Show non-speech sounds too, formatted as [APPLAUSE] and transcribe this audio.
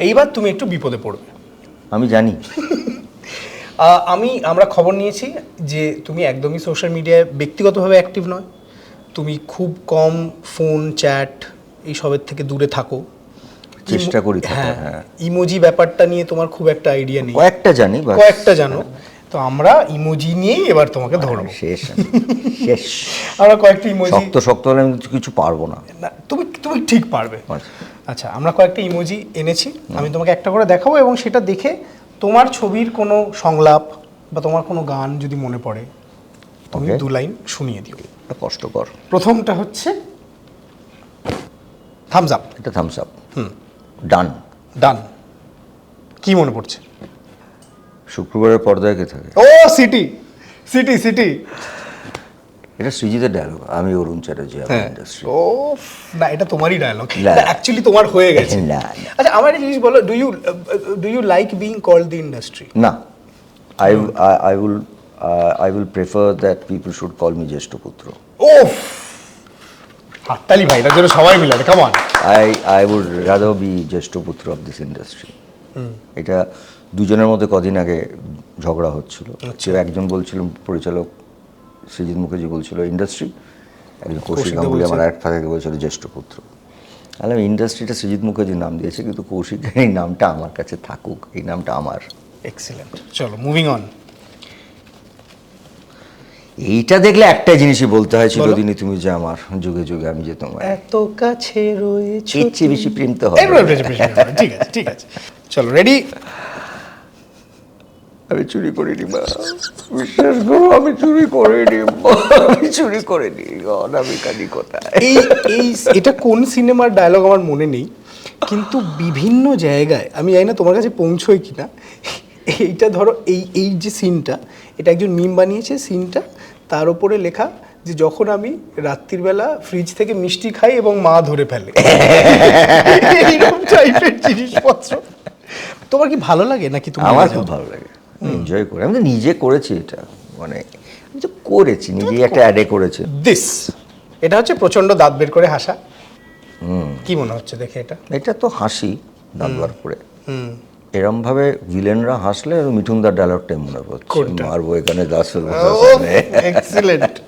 এইবার তুমি একটু বিপদে পড়বে। আমি জানি। আমি আমরা খবর নিয়েছি যে তুমি একদমই সোশ্যাল মিডিয়ায় ব্যক্তিগতভাবে অ্যাক্টিভ নয়। তুমি খুব কম ফোন চ্যাট এইসবের থেকে দূরে থাকো। চেষ্টা করি হ্যাঁ হ্যাঁ। ইমোজি ব্যাপারটা নিয়ে তোমার খুব একটা আইডিয়া নেই। কয়েকটা জানি। কয়েকটা জানো। তো আমরা ইমোজি নিয়েই এবার তোমাকে ধরবো। শেষ। [LAUGHS] শেষ। আমরা কয়েকটা ইমোজি শক্ত শক্ত হলে আমি কিছু- কিছু পারব না তুমি তুমি ঠিক পারবে। আচ্ছা। আমরা কয়েকটা ইমোজি এনেছি। আমি তোমাকে একটা করে দেখাবো এবং সেটা দেখে তোমার ছবির কোনো সংলাপ বা তোমার কোনো গান যদি মনে পড়ে তুমি. দু লাইন শুনিয়ে দিও। এটা কষ্টকর। প্রথমটা হচ্ছে থামস আপ এটা থামস আপ ডান ডান কি মনে পড়ছে? শুক্রবারের পর্দায় কে থাকে? ও সিটি সিটি সিটি এটা সৃজিতের ডায়লগ আমি অরুণ চ্যাটার্জি আমি ইন্ডাস্ট্রি ও না এটা তোমারই ডায়লগ না। অ্যাকচুয়ালি তোমার হয়ে গেছে। না। আচ্ছা আমার একটা জিনিস বলো do you do you like being called the industry না। I I will I will prefer that people should call me জ্যেষ্ঠ পুত্র ওফ! হাততালি ভাই এটার জন্য সবাই মিলাবে কেমন I I would rather be জ্যেষ্ঠ পুত্র অফ দিস ইন্ডাস্ট্রি এটা দুজনের মধ্যে কদিন আগে ঝগড়া হচ্ছিল। কেউ একজন বলছিল পরিচালক সৃজিৎ মুখার্জি বলছিল ইন্ডাস্ট্রি একজন কৌশিক গাঙ্গুলি আমার এক ফাঁকে বলছিল জ্যেষ্ঠ পুত্র। তাহলে আমি ইন্ডাস্ট্রিটা সৃজিৎ মুখার্জির নাম দিয়েছে কিন্তু কৌশিক এই নামটা আমার কাছে থাকুক এই নামটা আমার। এক্সিলেন্ট চলো মুভিং অন এইটা দেখলে একটা জিনিসই বলতে হয়। চিরদিনই তুমি যে আমার যুগে যুগে আমি যে তোমার এত কাছে রয়েছে চেয়ে বেশি প্রেম তো হবে। ঠিক আছে ঠিক আছে। চলো রেডি আমি চুরি করিনি মা। বিশ্বাস করো আমি চুরি করিনি। আমি চুরি করিনি অনামিকানি কোথায়? এই এই এটা কোন সিনেমার ডায়লগ আমার মনে নেই কিন্তু বিভিন্ন জায়গায় আমি জানি না তোমার কাছে পৌঁছয় কিনা এইটা ধরো এই এই যে সিনটা এটা একজন মিম বানিয়েছে সিনটা তার উপরে লেখা যে যখন আমি রাত্রিবেলা ফ্রিজ থেকে মিষ্টি খাই এবং মা ধরে ফেলে। [LAUGHS] এইরকম টাইপের জিনিসপত্র। তোমার কি ভালো লাগে নাকি তোমার আমার খুব ভালো লাগে। এনজয় করে। আমি তো নিজে করেছি এটা। মানে আমি তো করেছি নিজে একটা অ্যাডে করেছি। দিস এটা হচ্ছে প্রচণ্ড দাঁত বের করে হাসা। কি মনে হচ্ছে দেখে এটা? এটা তো হাসি দাঁতবার করে। হুম। এরম ভাবে ভিলেনরা হাসলে মিঠুন মিঠুনদার ডায়লগটাই মনে কোনটা? মারবো এখানে দাস এক্সিলেন্ট